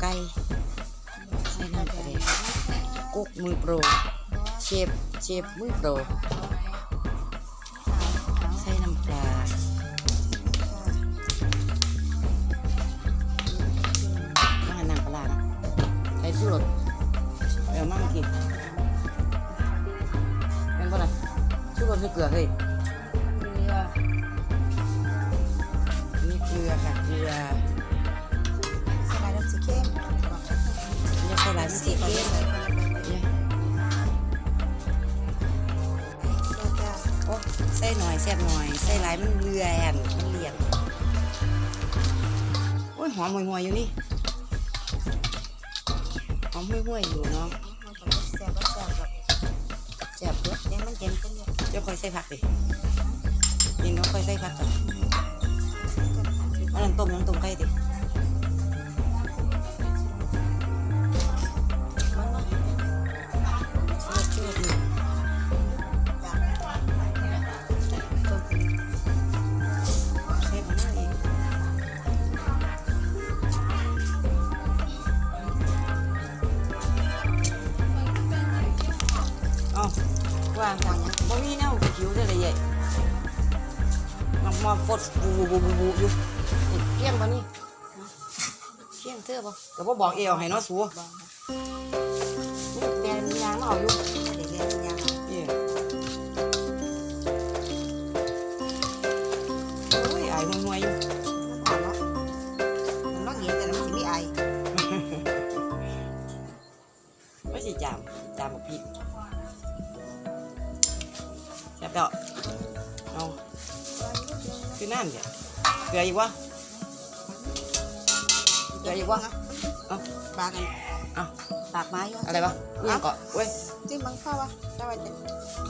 ไก่ใส่น้ำปลาแดกกุ๊กมือโปร เชฟเชฟมือโปร ใส่น้ำปลามาหนังปลาใส่ชูรสเดี๋ยวมั่งกินเป็นปะล่ะชูรสหรือเกลือเฮ้ยเรือนี่เกลือค่ะเกลือ นี่ใส่หลายสีเกลือเนี่ยโอ้ใส่หน่อยแซ่บหน่อยใส่หลายมันเลือนมันเลี่ยนโอ้ยหอมห่วยๆอยู่นี่หอมห่วยๆอยู่เนาะแซ่บแบบแซ่บเด้อเดี๋ยวมันเย็นกันเนี่ยเดี๋ยวค่อยใส่ผักดิยินเนาะค่อยใส่ผักก่อนอันนั้นต้มยังต้มไก่ดิ วางอย่างนี้บ่มีแนวผิวได้เลยใหญ่มันมาฟดบูบูบูบูอยู่นี่เกี้ยงบ่นี่เกี้ยงเธอบ่ก็บ่บอกเอวให้เนาะสัวบอกนี่แม่มียางมาเอาอยู่เด็กเรียนยังเอ้โอ้ยอายห่วยๆอยู่อ่อนเนาะมันต้องเย็นแต่มันจะมีไอไม่สิจามจามกับพริก แซ่บดอกเอาคือน้ำเดี๋ยวเกลืออีกวะเกลืออีกวะเอาปลากันเอาปากไม้อะไรวะเรื่องเกาะเว้ยจิ้มบังเข้าวะได้ไว้แต่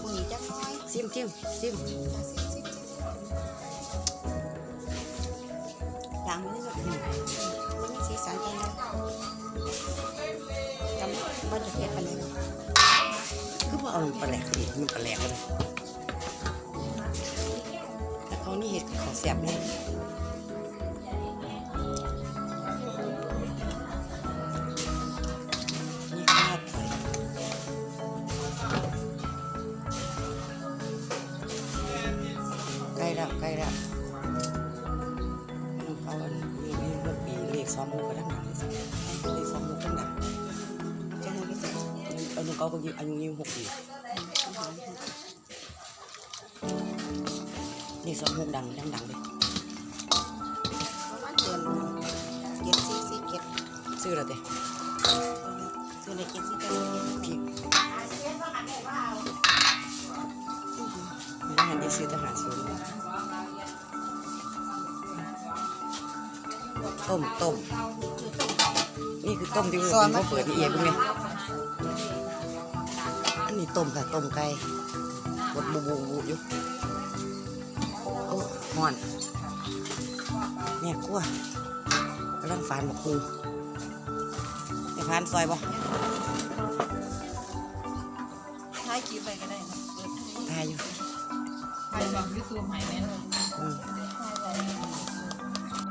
มึงหนีจังน้อยซิมจิ้มซิมซิซิซิอย่างนี้เลยมันมีสีสันจังเลยจำมันจะเผ็ดไปเลยคือว่าเอามันปลาแหลกดิมันปลาแหลกเลย แต่เขานี่เห็ดเขาแซ่บเลยนี่ข้าวไทยใกล้แล้วใกล้แล้วน้องเขาอันนี้นี่เมื่อปีเลขสองหกก็ดังหนักเลยสิเลขสองหกดังหนักจะให้พิเศษอายุเขาก็อายุยี่หกปี นี่สองหกดังดังดังเลยประมาณเดือนเก็บซีซีเก็บซื้อแล้วเด้ซื้อเลยเก็บซีเก็บเก็บพี่ไม่ได้หันได้ซื้อทหารซื้อต้มต้มนี่คือต้มที่เขาเปิดนี่เองพวกนี้อันนี้ต้มค่ะต้มไก่บดบูบูบูอยู่โอ้ ห่อนเนี่ยกลัวกำลังฟานบอกครูไอ้ฟานซอยบ่ท้ายคิวไปก็ได้นะเปิดตายอยู่ท้ายแบบยูทูบให้แม่นอืม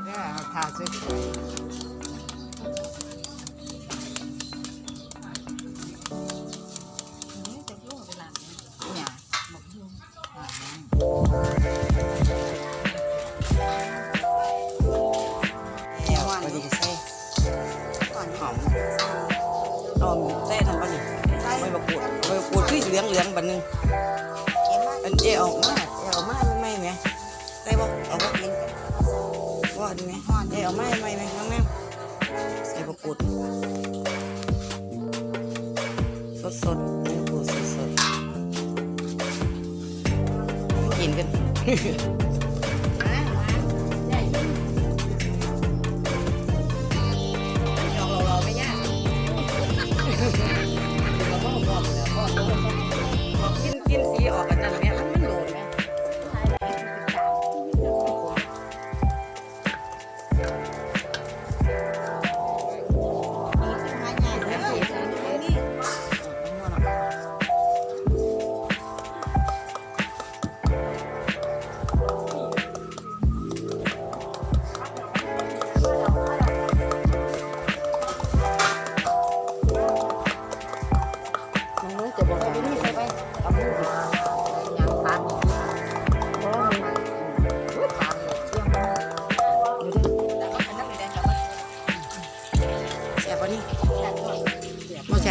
ก็เอาทาสวย เหลืองเหลืองๆบันนึงเอันเอออกมาเอออกมาไม่ไหมใส่บ่เอาบ่เย็นกันว่าดีไหมเอออกมาไม่ไหมน้องแม่ใส่บะกรูดสดสดๆบะกรูดสดสดๆกินกัน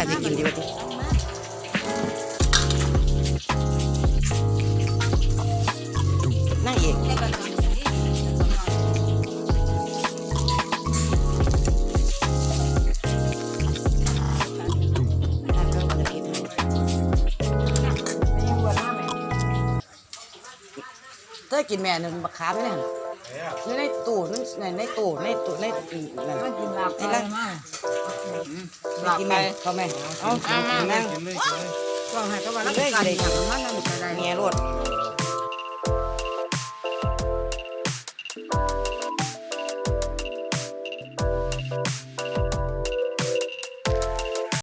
บ่แซ่บจะกินดีบ่ตินั่งเอกแซ่บแบบนี้นั่งก็บ่ได้กินให้ไม่ยังบวชหน้าไหมเธอกินแม่นึงบักขามเนี่ย อยู่ในตู้นั่นในในตู้ในตู้ในนั่นไม่กินลาบไปมากไปกินแม่เขาแม่เอาเอานั่งกินเลยกินเลยบอกให้ก็ว่าเราไปกันอย่างมันนั่นไปได้เมียรวดเ